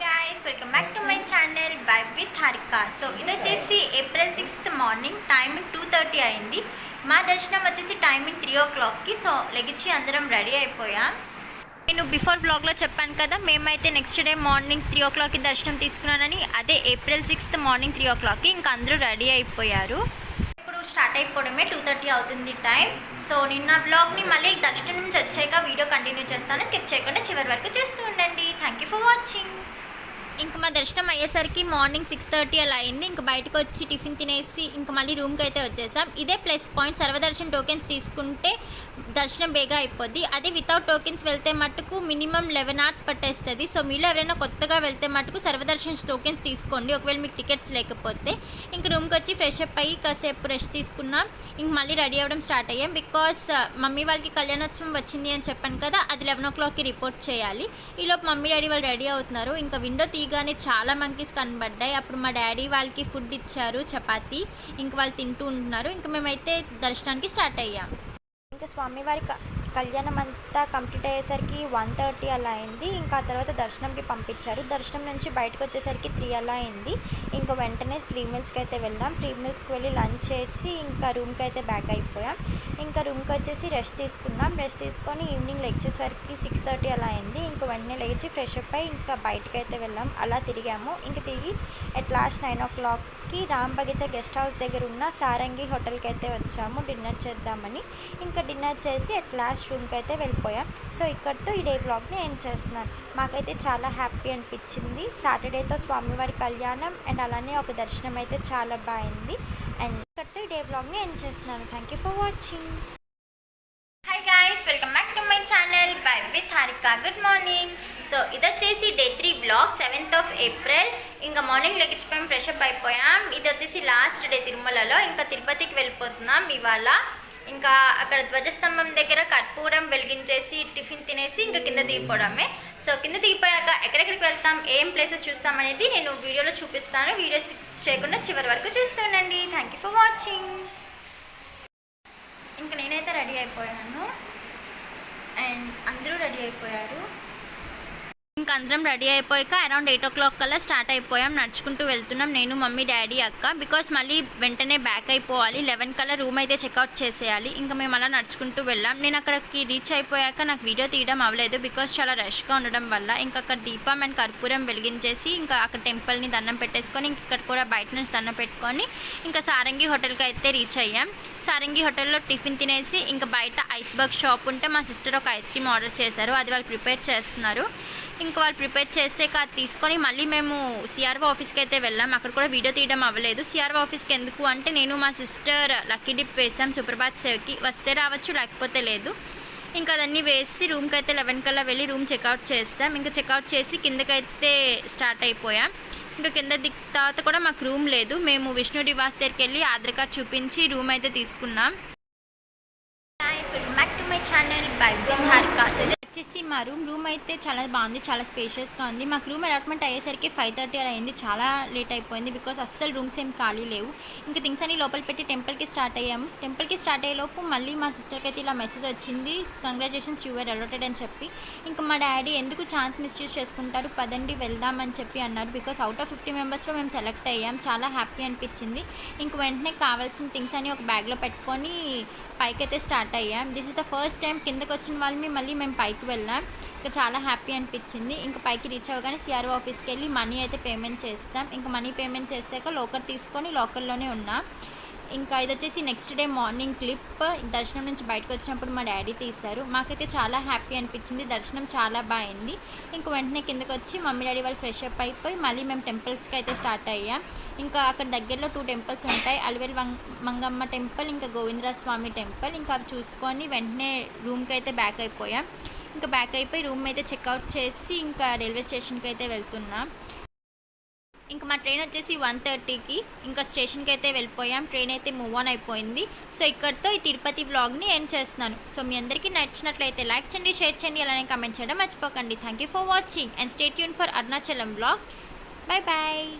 Guys welcome back to my channel by with Harika so ఇది వచ్చేసి April sixth morning timing two thirty అయింది. మా దర్శనం వచ్చేసి టైమింగ్ త్రీ ఓ క్లాక్కి సో లెగిచి అందరం రెడీ అయిపోయాం. నేను బిఫోర్ బ్లాగ్లో చెప్పాను కదా మేమైతే నెక్స్ట్ డే మార్నింగ్ త్రీ ఓ క్లాక్కి దర్శనం తీసుకున్నానని అదే ఏప్రిల్ సిక్స్త్ మార్నింగ్ త్రీ ఓ క్లాక్కి ఇంకా అందరూ రెడీ అయిపోయారు. ఇప్పుడు స్టార్ట్ అయిపోవడమే టూ థర్టీ అవుతుంది టైం సో నిన్న బ్లాగ్ని మళ్ళీ దర్శనం నుంచి వచ్చాక వీడియో కంటిన్యూ చేస్తాను. స్కిప్ చేయకుండా చివరి వరకు చూస్తూ ఉండండి. థ్యాంక్ యూ ఫర్ వాచింగ్ ఇంక మా దర్శనం అయ్యేసరికి మార్నింగ్ సిక్స్ థర్టీ అలా అయింది. ఇంక బయటకు వచ్చి టిఫిన్ తినేసి ఇంక మళ్ళీ రూమ్కి అయితే వచ్చేసాం. ఇదే ప్లస్ పాయింట్ సర్వదర్శన్ టోకెన్స్ తీసుకుంటే దర్శనం బేగా అయిపోద్ది. అదే వితౌట్ టోకెన్స్ వెళ్తే మటుకు మినిమం లెవెన్ అవర్స్ పట్టేస్తుంది. సో మీలో ఎవరైనా కొత్తగా వెళ్తే మటుకు సర్వదర్శన్ టోకెన్స్ తీసుకోండి. ఒకవేళ మీకు టికెట్స్ లేకపోతే ఇంక రూమ్కి వచ్చి ఫ్రెష్ అప్ అయ్యి కాసేపు రెస్ట్ తీసుకున్నాం. ఇంక మళ్ళీ రెడీ అవ్వడం స్టార్ట్ అయ్యాం. బికాస్ uh, మమ్మీ వాళ్ళకి కళ్యాణోత్సవం వచ్చింది అని చెప్పాను కదా అది లెవెన్ ఓ క్లాక్కి రిపోర్ట్ చేయాలి. ఈలోపు మమ్మీ డాడీ వాళ్ళు రెడీ అవుతున్నారు. ఇంకా విండో తీయగానే చాలా మంకీస్ కనబడ్డాయి. అప్పుడు మా డాడీ వాళ్ళకి ఫుడ్ ఇచ్చారు చపాతీ. ఇంక వాళ్ళు తింటూ ఉంటున్నారు. ఇంక మేమైతే దర్శనానికి స్టార్ట్ అయ్యాం. ఇంకా స్వామివారి కళ్యాణం అంతా కంప్లీట్ అయ్యేసరికి వన్ థర్టీ అలా అయింది. ఇంకా ఆ తర్వాత దర్శనంకి పంపించారు. దర్శనం నుంచి బయటకు వచ్చేసరికి త్రీ అలా అయింది. ఇంకా వెంటనే ఫ్రీ మిల్స్కి అయితే వెళ్ళాం. ఫ్రీ మిల్స్కి వెళ్ళి లంచ్ చేసి ఇంకా రూమ్కి అయితే బ్యాక్ అయిపోయాం. ఇంకా రూమ్కి వచ్చేసి రెస్ట్ తీసుకున్నాం. రెస్ట్ తీసుకొని ఈవినింగ్ లెక్చేసరికి సిక్స్ థర్టీ అలా అయింది. ఇంకా వెంటనే లేచి ఫ్రెష్ అప్ అయ్యి ఇంకా బయటకు అయితే వెళ్ళాం. అలా తిరిగాము. ఇంకా తిరిగి అట్ లాస్ట్ నైన్ ఓ క్లాక్కి రామ్ బగీచా గెస్ట్ హౌస్ దగ్గర ఉన్న సారంగి హోటల్కి అయితే వచ్చాము. డిన్నర్ చేద్దామని. ఇంకా డిన్నర్ చేసి అట్ లాస్ట్ రూమ్కి అయితే వెళ్ళిపోయాం. సో ఇక్కడితో ఈ డే బ్లాగ్ని ఎండ్ చేస్తున్నాను. మాకైతే చాలా హ్యాపీ అనిపించింది. సాటర్డేతో స్వామివారి కళ్యాణం అండ్ అలానే ఒక దర్శనం అయితే చాలా బాగుంది అండ్ ఇక్కడితో ఈ డే బ్లాగ్ని ఎండ్ చేస్తున్నాను. Thank you for watching hi guys welcome back to my channel by with Harika good morning so ఇది వచ్చేసి day three blog seventh of April. ఇంకా మార్నింగ్ లెగిచ్చిపోయాం ఫ్రెష్ అప్ అయిపోయాం. ఇది వచ్చేసి లాస్ట్ డే తిరుమలలో. ఇంకా తిరుపతికి వెళ్ళిపోతున్నాం ఇవాళ. ఇంకా అక్కడ ధ్వజస్తంభం దగ్గర కర్పూరం వెలిగించేసి టిఫిన్ తినేసి ఇంకా కింద దిగిపోవడమే. సో కింద దిగిపోయాక ఎక్కడెక్కడికి వెళ్తాం ఏం ప్లేసెస్ చూస్తాం అనేది నేను వీడియోలో చూపిస్తాను. వీడియో చేయకుండా చివరి వరకు చూస్తుండండి. థ్యాంక్ యూ ఫర్ వాచింగ్ ఇంకా నేనైతే రెడీ అయిపోయాను. అండ్ అందరూ రెడీ అయిపోయారు. ఇంకా అందరం రెడీ అయిపోయాక అరౌండ్ ఎయిట్ ఓ క్లాక్ కల్లా స్టార్ట్ అయిపోయాం. నడుచుకుంటూ వెళ్తున్నాం. నేను మమ్మీ డాడీ అక్క. బికాస్ మళ్ళీ వెంటనే బ్యాక్ అయిపోవాలి. లెవెన్ కల్లా రూమ్ అయితే చెక్అవుట్ చేసేయాలి. ఇంకా మేము అలా నడుచుకుంటూ వెళ్ళాం. నేను అక్కడికి రీచ్ అయిపోయాక నాకు వీడియో తీయడం అవ్వలేదు. బికాస్ చాలా రష్గా ఉండడం వల్ల ఇంకా అక్కడ దీపం అండ్ కర్పూరం వెలిగించేసి ఇంకా అక్కడ టెంపుల్ని దండం పెట్టేసుకొని ఇంక ఇక్కడ కూడా బయట నుంచి దండం పెట్టుకొని ఇంకా సారంగి హోటల్కి అయితే రీచ్ అయ్యాం. సారంగి హోటల్లో టిఫిన్ తినేసి ఇంకా బయట ఐస్ బర్గ్ షాప్ ఉంటే మా సిస్టర్ ఒక ఐస్ క్రీమ్ ఆర్డర్ చేశారు. అది వాళ్ళు ప్రిపేర్ చేస్తున్నారు. ఇంకా వాళ్ళు ప్రిపేర్ చేస్తే అది తీసుకొని మళ్ళీ మేము సిఆర్ఓ ఆఫీస్కి అయితే వెళ్ళాం. అక్కడ కూడా వీడియో తీయడం అవ్వలేదు. సిఆర్ఓ ఆఫీస్కి ఎందుకు అంటే నేను మా సిస్టర్ లక్కీ డిప్ వేసాం సుప్రభాత్ సేవ్కి వస్తే రావచ్చు లేకపోతే లేదు. ఇంకా అదన్నీ వేసి రూమ్కి అయితే లెవెన్ కల్లా వెళ్ళి రూమ్ చెక్అవుట్ చేస్తాం ఇంకా చెక్అవుట్ చేసి కిందకైతే స్టార్ట్ అయిపోయాం. ఇంకా కింద దిక్ తర్వాత కూడా మాకు రూమ్ లేదు. మేము విష్ణు నివాస్ దగ్గరికి వెళ్ళి ఆధార్ కార్డ్ చూపించి రూమ్ అయితే తీసుకున్నాం. Back to my channel by వచ్చేసి మా రూమ్ రూమ్ అయితే చాలా బాగుంది చాలా స్పేషియస్గా ఉంది. మాకు రూమ్ అలాట్మెంట్ అయ్యేసరికి ఫైవ్ థర్టీ అలా అయింది. చాలా లేట్ అయిపోయింది బికాస్ అస్సలు రూమ్స్ ఏం ఖాళీ లేవు. ఇంకా థింగ్స్ అన్ని లోపల పెట్టి టెంపుల్కి స్టార్ట్ అయ్యాము. టెంపుల్కి స్టార్ట్ అయ్యేలోపు మళ్ళీ మా సిస్టర్కి అయితే ఇలా మెసేజ్ వచ్చింది. కంగ్రాచులేషన్స్ యూఆర్ అలౌటెడ్ అని చెప్పి. ఇంకా మా డాడీ ఎందుకు ఛాన్స్ మిస్యూజ్ చేసుకుంటారు? పదండి వెళ్దామని చెప్పి అన్నారు. బికాస్ అవుట్ ఆఫ్ ఫిఫ్టీ మెంబర్స్లో మేము సెలెక్ట్ అయ్యాం. చాలా హ్యాపీ అనిపించింది. ఇంక వెంటనే కావాల్సిన థింగ్స్ అని ఒక బ్యాగ్లో పెట్టుకొని పైకి అయితే స్టార్ట్ అయ్యాం. This is the first time కిందకి వచ్చిన వాళ్ళని మళ్ళీ మేము పైకి వెళ్ళాం. ఇంకా చాలా హ్యాపీ అనిపించింది. ఇంకా పైకి రీచ్ అవ్వగానే సిఆర్ఓ ఆఫీస్కి వెళ్ళి మనీ అయితే పేమెంట్ చేస్తాం. ఇంకా మనీ పేమెంట్ చేశాక లోకర్ తీసుకొని లోకల్లోనే ఉన్నాం. ఇంకా ఇది వచ్చేసి నెక్స్ట్ డే మార్నింగ్ క్లిప్. దర్శనం నుంచి బయటకు వచ్చినప్పుడు మా డాడీ తీశారు. మాకైతే చాలా హ్యాపీ అనిపించింది. దర్శనం చాలా బాగుంది ఇంక వెంటనే కిందకి వచ్చి మమ్మీ డాడీ వాళ్ళు ఫ్రెష్ అప్ అయిపోయి మళ్ళీ మేము టెంపుల్స్కి అయితే స్టార్ట్ అయ్యాం. ఇంకా అక్కడ దగ్గరలో టూ టెంపుల్స్ ఉంటాయి. అలివేల్ మంగమ్మ టెంపుల్ ఇంకా గోవిందరాజ స్వామి టెంపుల్. ఇంకా అవి చూసుకొని వెంటనే రూమ్కి అయితే బ్యాక్ అయిపోయాం. ఇంకా బ్యాక్ అయిపోయి రూమ్ అయితే చెక్అవుట్ చేసి ఇంకా రైల్వే స్టేషన్కి అయితే వెళ్తున్నాం. ఇంకా మా ట్రైన్ వచ్చేసి వన్ థర్టీకి ఇంకా స్టేషన్కి అయితే వెళ్ళిపోయాం. ట్రైన్ అయితే మూవ్ ఆన్ అయిపోయింది. సో ఇక్కడితో ఈ తిరుపతి బ్లాగ్ని ఎండ్ చేస్తున్నాను. సో మీ అందరికీ నచ్చినట్లయితే లైక్ చేయండి షేర్ చేయండి అలానే కమెంట్ చేయడం మర్చిపోకండి. Thank you for watching and stay Yoon for Arunachalam blog bye bye